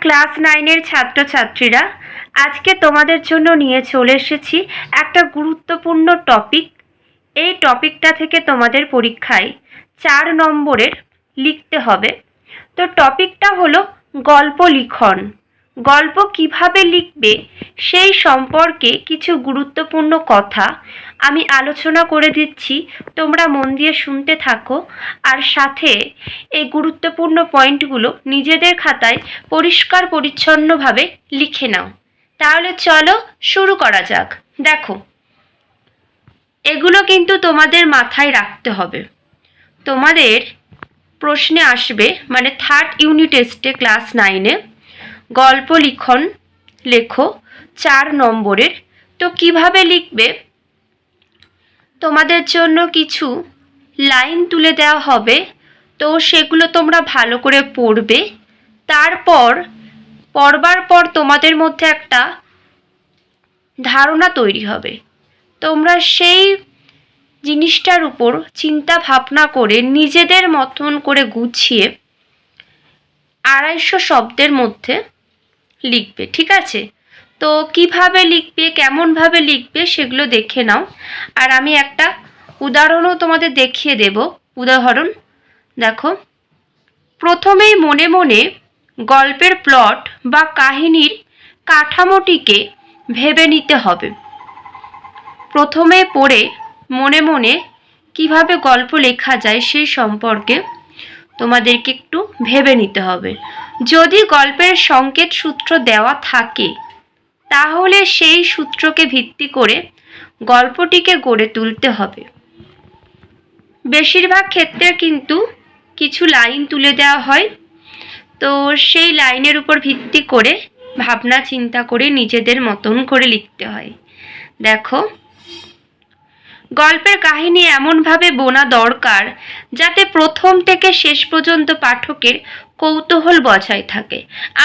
Class নাইনের ছাত্রছাত্রীরা, আজকে তোমাদের জন্য নিয়ে চলে এসেছি একটা গুরুত্বপূর্ণ টপিক এই টপিকটা থেকে তোমাদের পরীক্ষায় চার নম্বরের লিখতে হবে। তো টপিকটা হলো গল্প লিখন। গল্প কীভাবে লিখবে সেই সম্পর্কে কিছু গুরুত্বপূর্ণ কথা আমি আলোচনা করে দিচ্ছি। তোমরা মন দিয়ে শুনতে থাকো। আর সাথে এই গুরুত্বপূর্ণ পয়েন্টগুলো নিজেদের খাতায় পরিষ্কার পরিচ্ছন্নভাবে লিখে নাও। তাহলে চলো শুরু করা যাক। দেখো, এগুলো কিন্তু তোমাদের মাথায় রাখতে হবে। তোমাদের প্রশ্নে আসবে মানে থার্ড ইউনিট টেস্টে ক্লাস নাইনে গল্প লিখন, লেখো, চার নম্বরের। তো কীভাবে লিখবে? তোমাদের জন্য কিছু লাইন তুলে দেওয়া হবে। তো সেগুলো তোমরা ভালো করে পড়বে। তারপর, পড়বার পর তোমাদের মধ্যে একটা ধারণা তৈরি হবে। তোমরা সেই জিনিসটার উপর চিন্তা ভাবনা করে নিজেদের মতন করে গুছিয়ে আড়াইশো শব্দের মধ্যে লিখবে, ঠিক আছে? তো কীভাবে লিখবে, কেমনভাবে লিখবে সেগুলো দেখে নাও। আর আমি একটা উদাহরণও তোমাদের দেখিয়ে দেব। উদাহরণ, দেখো। প্রথমেই মনে মনে গল্পের প্লট বা কাহিনীর কাঠামোটিকে ভেবে নিতে হবে। প্রথমে পড়ে মনে মনে কীভাবে গল্প লেখা যায় সেই সম্পর্কে তোমাদেরকে একটু ভেবে নিতে হবে। যদি গল্পের সংকেত সূত্র দেওয়া থাকে, তাহলে সেই সূত্রকে ভিত্তি করে গল্পটিকে গড়ে তুলতে হবে। বেশিরভাগ ক্ষেত্রে কিন্তু কিছু লাইন তুলে দেওয়া হয়। তো সেই লাইনের উপর ভিত্তি করে ভাবনা চিন্তা করে নিজেদের মতন করে লিখতে হয়। দেখো, গল্পের কাহিনী এমনভাবে বোনা দরকার যাতে প্রথম থেকে শেষ পর্যন্ত পাঠকের কৌতূহল বজায় থাকে।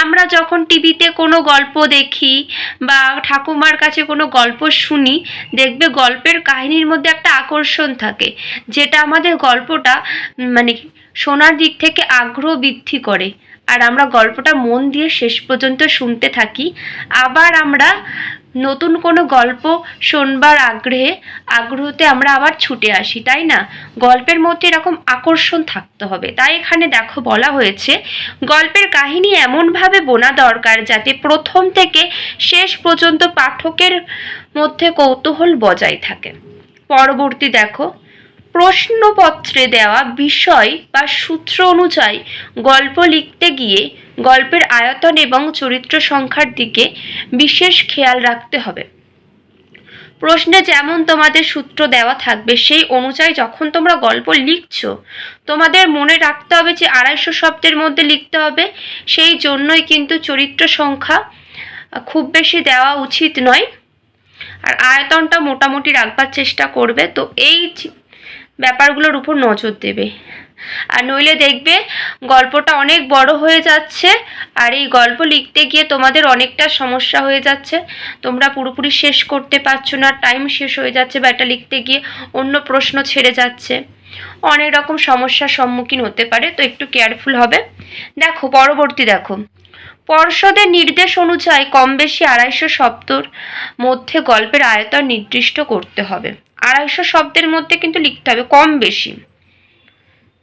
আমরা যখন টিভিতে কোনো গল্প দেখি বা ঠাকুমার কাছে কোনো গল্প শুনি, দেখবে গল্পের কাহিনীর মধ্যে একটা আকর্ষণ থাকে, যেটা আমাদের গল্পটা মানে শোনার দিক থেকে আগ্রহ বৃদ্ধি করে। আর আমরা গল্পটা মন দিয়ে শেষ পর্যন্ত শুনতে থাকি। আবার আমরা নতুন কোনো গল্প শোনবার আগ্রহে, আগ্রহতে আমরা আবার ছুটে আসি, তাই না? গল্পের মধ্যে এরকম আকর্ষণ থাকতে হবে। তাই এখানে দেখো বলা হয়েছে, গল্পের কাহিনী এমনভাবে বোনা দরকার যাতে প্রথম থেকে শেষ পর্যন্ত পাঠকের মধ্যে কৌতূহল বজায় থাকে। পরবর্তী দেখো প্রশ্নপত্রে দেওয়া বিষয় বা সূত্র অনুযায়ী গল্প লিখতে গিয়ে গল্পের আয়তন এবং চরিত্র সংখ্যার দিকে বিশেষ খেয়াল রাখতে হবে। প্রশ্নে যেমন তোমাদের সূত্র দেওয়া থাকবে, সেই অনুযায়ী যখন তোমরা গল্প লিখছো, তোমাদের মনে রাখতে হবে যে আড়াইশো শব্দের মধ্যে লিখতে হবে। সেই জন্যই কিন্তু চরিত্র সংখ্যা খুব বেশি দেওয়া উচিত নয়। আর আয়তনটা মোটামুটি রাখবার চেষ্টা করবে। তো এই ব্যাপারগুলোর উপর নজর দেবে। আর নইলে দেখবে গল্পটা অনেক বড় হয়ে যাচ্ছে, আর এই গল্প লিখতে গিয়ে তোমাদের অনেকটা সমস্যা হয়ে যাচ্ছে। তোমরা পুরোপুরি শেষ করতে পারছ না টাইম শেষ হয়ে যাচ্ছে বা এটা লিখতে গিয়ে অন্য প্রশ্ন ছেড়ে যাচ্ছে। অনেক রকম সমস্যার সম্মুখীন হতে পারে, তো একটু কেয়ারফুল হবে। দেখো, পরবর্তী দেখো। পর্ষদের নির্দেশ অনুযায়ী কম বেশি আড়াইশো শব্দর মধ্যে গল্পের আয়তন নির্দিষ্ট করতে হবে। আড়াইশো শব্দের মধ্যে কিন্তু লিখতে হবে কম বেশি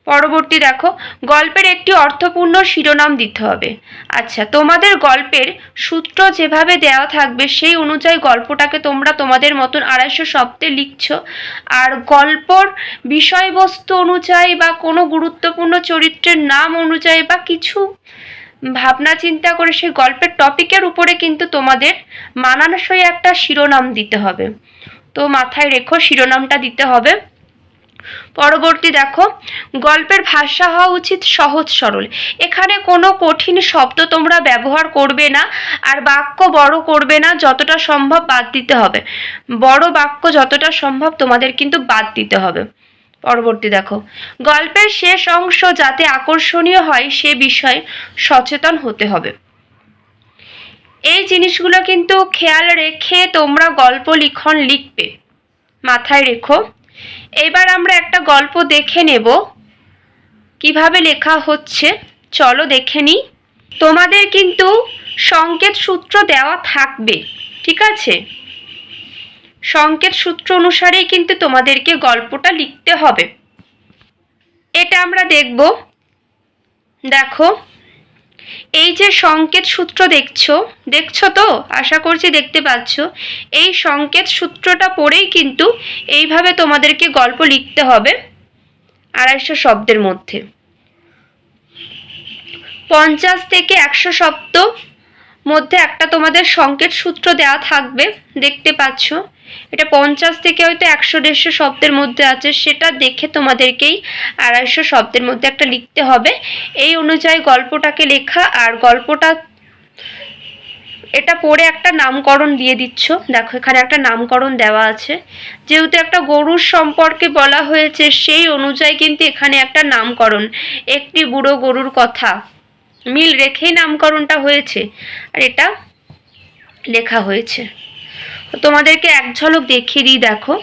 পরবর্তী দেখো, গল্পের একটি অর্থপূর্ণ শিরোনাম দিতে হবে। আচ্ছা তোমাদের গল্পের সূত্র যেভাবে দেওয়া থাকবে সেই অনুযায়ী গল্পটাকে তোমরা তোমাদের মতন আড়াইশো শব্দে লিখছ। আর গল্পর বিষয়বস্তু অনুযায়ী বা কোনো গুরুত্বপূর্ণ চরিত্রের নাম অনুযায়ী বা কিছু ভাবনা চিন্তা করে সেই গল্পের টপিকের উপরে কিন্তু তোমাদের মানানসই একটা শিরোনাম দিতে হবে। তো মাথায় রেখো, শিরোনামটা দিতে হবে। পরবর্তী দেখো, গল্পের ভাষা হওয়া উচিত সহজ সরল। এখানে কোনো কঠিন শব্দ তোমরা ব্যবহার করবে না, আর বাক্য বড় করবে না, যতটা সম্ভব বাদ দিতে হবে। বড় বাক্য যতটা সম্ভব তোমাদের কিন্তু বাদ দিতে হবে। পরবর্তী দেখো। গল্পের শেষ অংশ যাতে আকর্ষণীয় হয় সে বিষয়ে সচেতন হতে হবে। এই জিনিসগুলো কিন্তু খেয়াল রেখে তোমরা গল্প লিখন লিখবে। মাথায় রেখো। এবার আমরা একটা গল্প দেখে নেব। কীভাবে লেখা হচ্ছে? চলো দেখে নিই। তোমাদের কিন্তু সংকেত সূত্র দেওয়া থাকবে। ঠিক আছে? সংকেত সূত্র অনুসারেই কিন্তু তোমাদেরকে গল্পটা লিখতে হবে। এটা আমরা দেখব। দেখো, এই যে সংকেত সূত্র দেখছ দেখছ তো? আশা করছি দেখতে পাচ্ছ। এই সংকেত সূত্রটা পড়েই কিন্তু এইভাবে তোমাদেরকে গল্প লিখতে হবে আড়াইশো শব্দের মধ্যে। পঞ্চাশ থেকে একশো শব্দ মধ্যে একটা তোমাদের সংকেত সূত্র দেওয়া থাকবে, দেখতে পাচ্ছ। এটা পঞ্চাশ থেকে হয়তো একশো, দেড়শো শব্দের মধ্যে আছে, সেটা দেখে তোমাদেরকেই আড়াইশো শব্দের মধ্যে একটা লিখতে হবে। এই অনুযায়ী গল্পটাকে লেখা আর গল্পটা, এটা পড়ে একটা নামকরণ দিয়ে দিচ্ছ। দেখো, এখানে একটা নামকরণ দেওয়া আছে। যেহেতু একটা গরুর সম্পর্কে বলা হয়েছে, সেই অনুযায়ী কিন্তু এখানে একটা নামকরণ, একটি বুড়ো গরুর কথা। মিল রেখেই নামকরণটা হয়েছে, আর এটা লেখা হয়েছে। তোমাদেরকে এক ঝলক দেখিয়ে দিই, দেখো।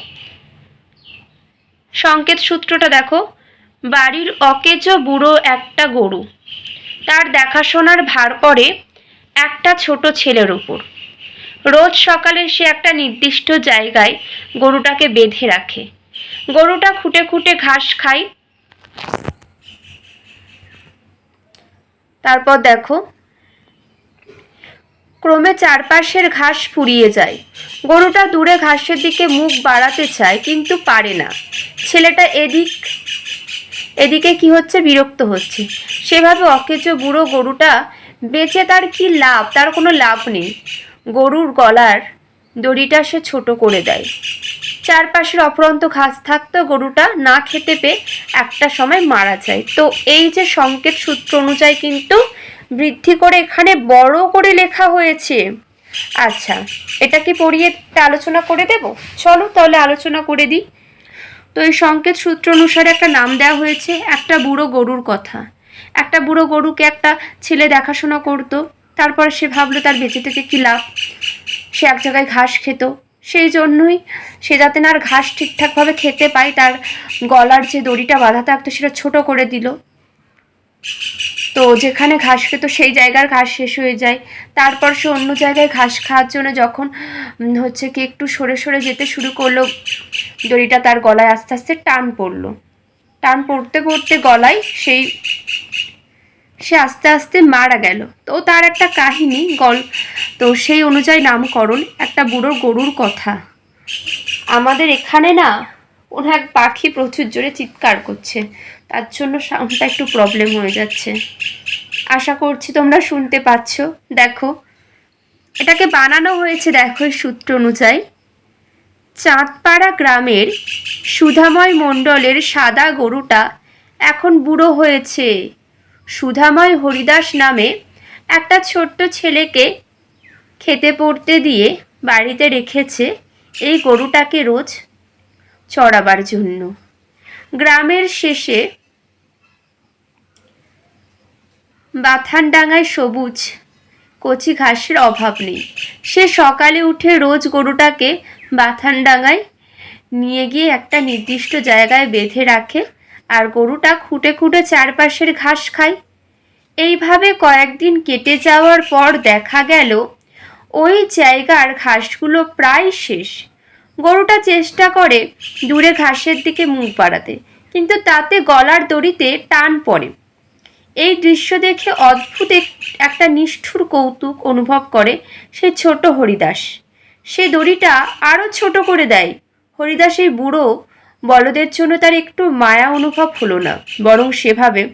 সংকেত সূত্রটা দেখো। বাড়ির অকেজ বুড়ো একটা গরু। তার দেখাশোনার ভার পড়ে একটা ছোট ছেলের উপর। রোজ সকালে সে একটা নির্দিষ্ট জায়গায় গরুটাকে বেঁধে রাখে। গরুটা খুঁটে খুঁটে ঘাস খায়। তারপর দেখো ক্রমে চারপাশের ঘাস ফুরিয়ে যায়। গরুটা দূরে ঘাসের দিকে মুখ বাড়াতে চায়, কিন্তু পারে না। ছেলেটা এদিক, এদিকে কি হচ্ছে, বিরক্ত হচ্ছে। সেভাবে অকেজো বুড়ো গরুটা বেঁচে তার কি লাভ? তার কোনো লাভ নেই। গরুর গলার দড়িটা সে ছোট করে দেয়। চারপাশের অপরন্ত ঘাস থাকতো গরুটা, না খেতে পেয়ে একটা সময় মারা যায়। তো এই যে সংকেত সূত্র অনুযায়ী কিন্তু বৃদ্ধি করে এখানে বড় করে লেখা হয়েছে। আচ্ছা এটা কি পড়িয়ে আলোচনা করে দেব? চলো তাহলে আলোচনা করে দিই। তো এই সংকেত সূত্র অনুসারে একটা নাম দেওয়া হয়েছে, একটা বুড়ো গরুর কথা। একটা বুড়ো গরুকে একটা ছেলে দেখাশোনা করতো, তারপরে সে ভাবলো তার বেঁচে থেকে কী লাভ? সে এক জায়গায় ঘাস খেত, সেই জন্যই সে যাতে না আর ঘাস ঠিকঠাকভাবে খেতে পায়, তার গলার যে দড়িটা বাঁধা থাকতো সেটা ছোট করে দিল। তো যেখানে ঘাস খেত সেই জায়গার ঘাস শেষ হয়ে যায়। তারপর সে অন্য জায়গায় ঘাস খাওয়ার জন্য যখন হচ্ছে কি একটু সরে সরে যেতে শুরু করল, দড়িটা তার গলায় আস্তে আস্তে টান পড়ল। টান পড়তে পড়তে গলায় সেই, সে আস্তে আস্তে মারা গেল। তো তার একটা কাহিনী, গল, তো সেই অনুযায়ী নামকরণ একটা বুড়ো গরুর কথা। আমাদের এখানে না ওর এক পাখি প্রচুর জোরে চিৎকার করছে। তার জন্য সাউন্ডটা একটু প্রবলেম হয়ে যাচ্ছে। আশা করছি তোমরা শুনতে পাচ্ছ। দেখো, এটাকে বানানো হয়েছে দেখো সূত্র অনুযায়ী। চাঁদপাড়া গ্রামের সুধাময় মণ্ডলের সাদা গরুটা এখন বুড়ো হয়েছে। সুধাময় হরিদাস নামে একটা ছোট্ট ছেলেকে খেতে পড়তে দিয়ে বাড়িতে রেখেছে। এই গরুটাকে রোজ চড়াবার জন্য। গ্রামের শেষে বাথানডাঙ্গায় সবুজ, কচি ঘাসের অভাব নেই। সে সকালে উঠে রোজ গরুটাকে বাথানডাঙ্গায় নিয়ে গিয়ে একটা নির্দিষ্ট জায়গায় বেঁধে রাখে আর গরুটা খুঁটে খুঁটে চারপাশের ঘাস খায়। এইভাবে কয়েকদিন কেটে যাওয়ার পর দেখা গেল, ওই জায়গার ঘাসগুলো প্রায় শেষ। গরুটা চেষ্টা করে দূরে ঘাসের দিকে মুখ বাড়াতে, কিন্তু তাতে গলার দড়িতে টান পড়ে। এই দৃশ্য দেখে অদ্ভুত এক- একটা নিষ্ঠুর কৌতুক অনুভব করে সে ছোট হরিদাস। সে দড়িটা আরও ছোট করে দেয়। হরিদাস এই বুড়ো বলদের জন্য তার একটু মায়া অনুভব হলো না, বরং সেভাবে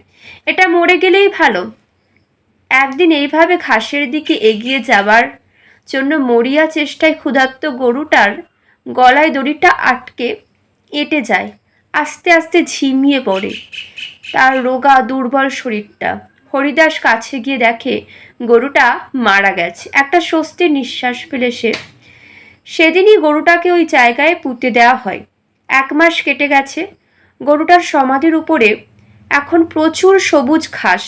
এটা মরে গেলেই ভালো। একদিন এইভাবে ঘাসের দিকে এগিয়ে যাবার জন্য মরিয়া চেষ্টায় ক্ষুধার্ত গরুটার গলায় দড়িটা আটকে এঁটে যায়, আস্তে আস্তে ঝিমিয়ে পড়ে। তার রোগা দুর্বল শরীরটা। হরিদাস কাছে গিয়ে দেখে, গরুটা মারা গেছে। একটা স্বস্তির নিঃশ্বাস ফেলে সে। সেদিনই গরুটাকে ওই জায়গায় পুঁতে দেওয়া হয়। এক মাস কেটে গেছে। গরুটার সমাধির উপরে এখন প্রচুর সবুজ ঘাস।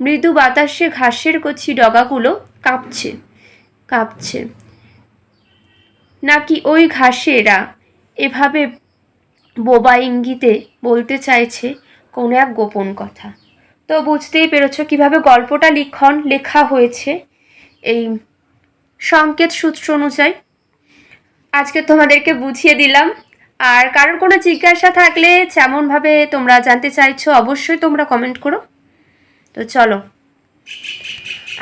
মৃদু বাতাসে ঘাসের কচি ডগাগুলো কাঁপছে কাঁপছে। নাকি ওই ঘাসে এরা? এভাবে বোবা ইঙ্গিতে বলতে চাইছে কোনো এক গোপন কথা। তো বুঝতেই পেরেছ কীভাবে গল্পটা লিখন লেখা হয়েছে এই সংকেত সূত্র অনুযায়ী। আজকে তোমাদেরকে বুঝিয়ে দিলাম। আর কারোর কোনো জিজ্ঞাসা থাকলে যেমনভাবে তোমরা জানতে চাইছো অবশ্যই তোমরা কমেন্ট করো। তো চলো,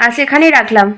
আজ এখানেই রাখলাম।